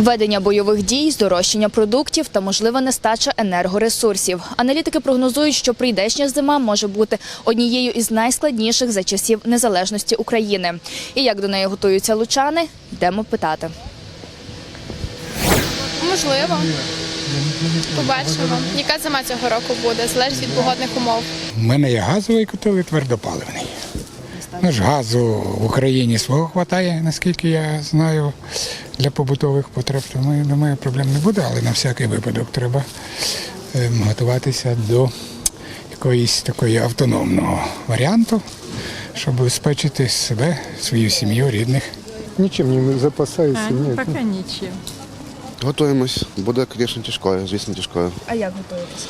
Ведення бойових дій, здорожчання продуктів та можлива нестача енергоресурсів. Аналітики прогнозують, що прийдешня зима може бути однією із найскладніших за часів незалежності України. І як до неї готуються лучани, йдемо питати. Можливо. Побачимо. Яка зима цього року буде, залежить від погодних умов. У мене є газовий котел і твердопаливний. Ну ж газу в Україні свого вистачає, наскільки я знаю, для побутових потреб. Тому я думаю, проблем не буде, але на всякий випадок треба ем, готуватися до якоїсь такої автономного варіанту, щоб забезпечити себе, свою сім'ю, рідних. Нічим не запасаюся. А, Ні. поки нічим. Готуємось. Буде, звісно, тяжкою, звісно, тяжкою. А як готуєтесь?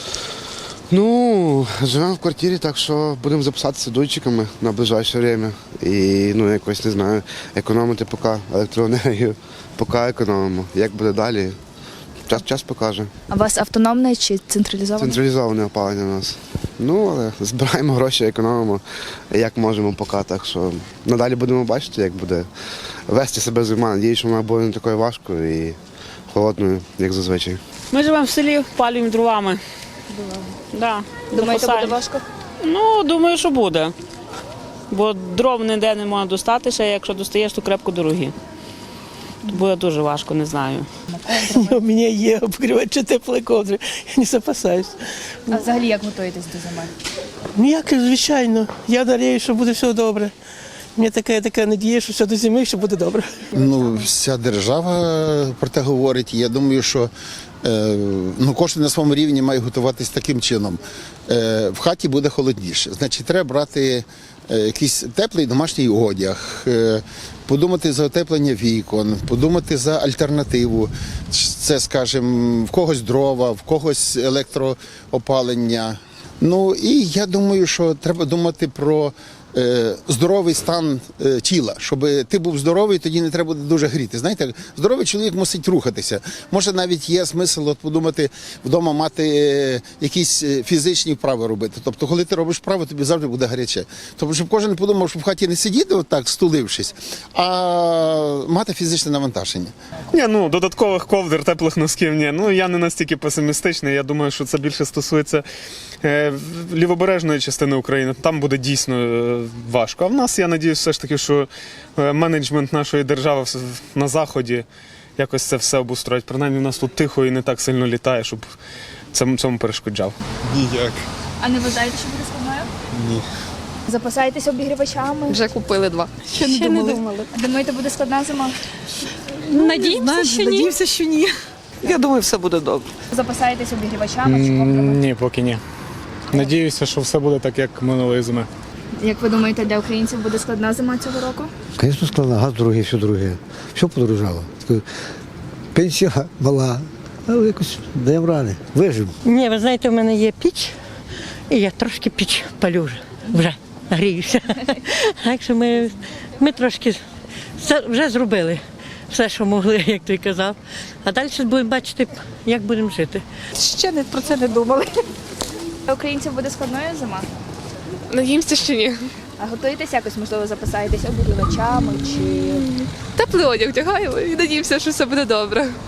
Ну, живемо в квартирі, так що будемо записатися дуйчиками на ближайше время. І ну, якось не знаю, економити поки електроенергію, поки економимо. Як буде далі? Час, час покаже. А у вас автономне чи централізоване? Централізоване опалення у нас. Ну, але збираємо гроші, економимо як можемо поки. Так що надалі будемо бачити, як буде вести себе зима. Надіюсь, що вона буде не такою важкою і холодною, як зазвичай. Ми живемо в селі, палюємо дровами. Да, Думаєте, буде важко? Ну, думаю, що буде. Бо дров ніде не можна достати, ще якщо достаєш, то крепко дорогі. То буде дуже важко, не знаю. У меня є обогрівачі теплої ковдри, я не запасаюсь. А взагалі як готуєтесь до зими? Ніяк, звичайно. Я надію, що буде все добре. У мене така, така надія, що все до зими, що буде добре. Ну, вся держава про те говорить. Я думаю, що е, ну, кожен на своєму рівні має готуватись таким чином. Е, в хаті буде холодніше. Значить, треба брати е, якийсь теплий домашній одяг, е, подумати за утеплення вікон, подумати за альтернативу. Це, скажімо, в когось дрова, в когось електроопалення. Ну і я думаю, що треба думати про здоровий стан е, тіла, щоб ти був здоровий, тоді не треба буде дуже гріти. Знаєте, здоровий чоловік мусить рухатися. Може, навіть є смисл от подумати вдома мати е, якісь е, фізичні вправи робити. Тобто, коли ти робиш вправи, тобі завжди буде гаряче. Тобто, щоб кожен подумав, щоб в хаті не сидіти отак, стулившись, а мати фізичне навантаження. Ні, ну додаткових ковдр, теплих носків ні. Ну я не настільки песимістичний. Я думаю, що це більше стосується е, лівобережної частини України. Там буде дійсно е, важко. А в нас я надіюсь, все ж таки, що е, менеджмент нашої держави на заході якось це все обустроїть. Принаймні, в нас тут тихо і не так сильно літає, щоб цьому, цьому перешкоджав. Ніяк. А не вважаєте, що буде складною? Ні. Запасаєтесь обігрівачами? Вже купили два. Ще не думали. Думаєте, буде складна зима? Надіємося, що ні. Надіємося, що ні. Я думаю, все буде добре. Запасаєтесь обігрівачами чи ковдрами? Ні, поки ні. Надіюся, що все буде так, як минулої зими. Як ви думаєте, для українців буде складна зима цього року? Звісно, складно, газ дорогий, все дороге. Все подорожало. Пенсія мала, але якось даємо ради. Вижимо. Ні, ви знаєте, в мене є піч, і я трошки піч палю вже. Вже гріюся. Так що ми, ми трошки все вже зробили все, що могли, як той казав. А далі будемо бачити, як будемо жити. Ще не про це не думали. Для українців буде складною зима? Надіємося, що ні. А готуєтесь якось, можливо, записаєтесь обігрівачами чи Теплий одяг вдягаємо і надіємося, що все буде добре.